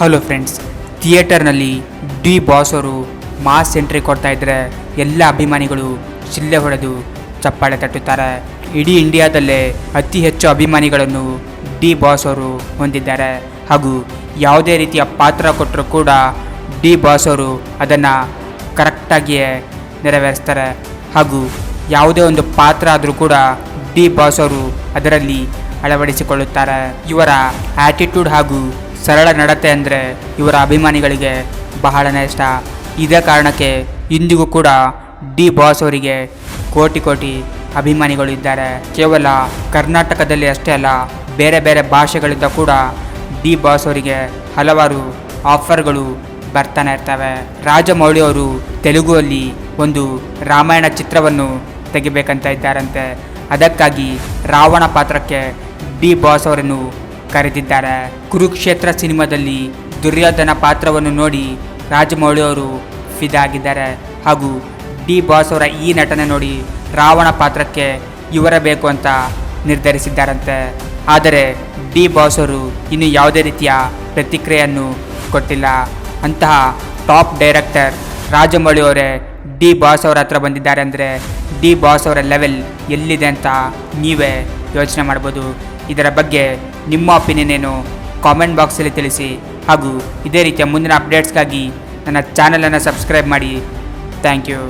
Hello friends, ಥಿಯೇಟರ್ನಲ್ಲಿ D boss ಅವರು mass entry ಕೊಡ್ತಾ ಇದ್ದರೆ ಎಲ್ಲ ಅಭಿಮಾನಿಗಳು ಚಿಲ್ಲೆ ಹೊಡೆದು ಚಪ್ಪಾಳೆ ತಟ್ಟುತ್ತಾರೆ. ಇಡೀ ಇಂಡಿಯಾದಲ್ಲೇ ಅತಿ ಹೆಚ್ಚು ಅಭಿಮಾನಿಗಳನ್ನು ಡಿ ಬಾಸ್ ಅವರು ಹೊಂದಿದ್ದಾರೆ. ಹಾಗೂ ಯಾವುದೇ ರೀತಿಯ ಪಾತ್ರ ಕೊಟ್ಟರೂ ಕೂಡ ಡಿ ಬಾಸ್ ಅವರು ಅದನ್ನು ಕರೆಕ್ಟಾಗಿಯೇ ನೆರವೇರಿಸ್ತಾರೆ. ಹಾಗೂ ಯಾವುದೇ ಒಂದು ಪಾತ್ರ ಆದರೂ ಕೂಡ ಡಿ ಬಾಸ್ ಅವರು ಅದರಲ್ಲಿ ಅಳವಡಿಸಿಕೊಳ್ಳುತ್ತಾರೆ. ಇವರ ಆ್ಯಟಿಟ್ಯೂಡ್ ಹಾಗೂ ಸರಳ ನಡತೆ ಅಂದರೆ ಇವರ ಅಭಿಮಾನಿಗಳಿಗೆ ಬಹಳನೇ ಇಷ್ಟ. ಇದೇ ಕಾರಣಕ್ಕೆ ಇಂದಿಗೂ ಕೂಡ ಡಿ ಬಾಸ್ ಅವರಿಗೆ ಕೋಟಿ ಕೋಟಿ ಅಭಿಮಾನಿಗಳು ಇದ್ದಾರೆ. ಕೇವಲ ಕರ್ನಾಟಕದಲ್ಲಿ ಅಷ್ಟೇ ಅಲ್ಲ, ಬೇರೆ ಬೇರೆ ಭಾಷೆಗಳಿಂದ ಕೂಡ ಡಿ ಬಾಸ್ ಅವರಿಗೆ ಹಲವಾರು ಆಫರ್ಗಳು ಬರ್ತಾನೆ ಇರ್ತವೆ. ರಾಜಮೌಳಿ ಅವರು ತೆಲುಗುವಲ್ಲಿ ಒಂದು ರಾಮಾಯಣ ಚಿತ್ರವನ್ನು ತೆಗಿಬೇಕಂತ ಇದ್ದಾರಂತೆ. ಅದಕ್ಕಾಗಿ ರಾವಣ ಪಾತ್ರಕ್ಕೆ ಡಿ ಬಾಸ್ ಅವರನ್ನು ಕರೆದಿದ್ದಾರೆ. ಕುರುಕ್ಷೇತ್ರ ಸಿನಿಮಾದಲ್ಲಿ ದುರ್ಯೋಧನ ಪಾತ್ರವನ್ನು ನೋಡಿ ರಾಜಮೌಳಿ ಅವರು ಫಿದಾಗಿದ್ದಾರೆ. ಹಾಗೂ ಡಿ ಬಾಸ್ ಅವರ ಈ ನಟನೆ ನೋಡಿ ರಾವಣ ಪಾತ್ರಕ್ಕೆ ಇವರ ಬೇಕು ಅಂತ ನಿರ್ಧರಿಸಿದ್ದಾರಂತೆ. ಆದರೆ ಡಿ ಬಾಸ್ ಅವರು ಇನ್ನು ಯಾವುದೇ ರೀತಿಯ ಪ್ರತಿಕ್ರಿಯೆಯನ್ನು ಕೊಟ್ಟಿಲ್ಲ. ಅಂತಹ ಟಾಪ್ ಡೈರೆಕ್ಟರ್ ರಾಜಮೌಳಿ ಅವರೇ ಡಿ ಬಾಸ್ ಅವರ ಹತ್ರ ಬಂದಿದ್ದಾರೆ ಅಂದರೆ ಡಿ ಬಾಸ್ ಅವರ ಲೆವೆಲ್ ಎಲ್ಲಿದೆ ಅಂತ ನೀವೇ ಯೋಚನೆ ಮಾಡ್ಬೋದು. ಇದರ ಬಗ್ಗೆ ನಿಮ್ಮ ಒಪಿನಿಯನ್ ಏನು ಕಾಮೆಂಟ್ ಬಾಕ್ಸಲ್ಲಿ ತಿಳಿಸಿ. ಹಾಗೂ ಇದೇ ರೀತಿಯ ಮುಂದಿನ ಅಪ್ಡೇಟ್ಸ್ಗಾಗಿ ನನ್ನ ಚಾನಲನ್ನು ಸಬ್ಸ್ಕ್ರೈಬ್ ಮಾಡಿ. Thank you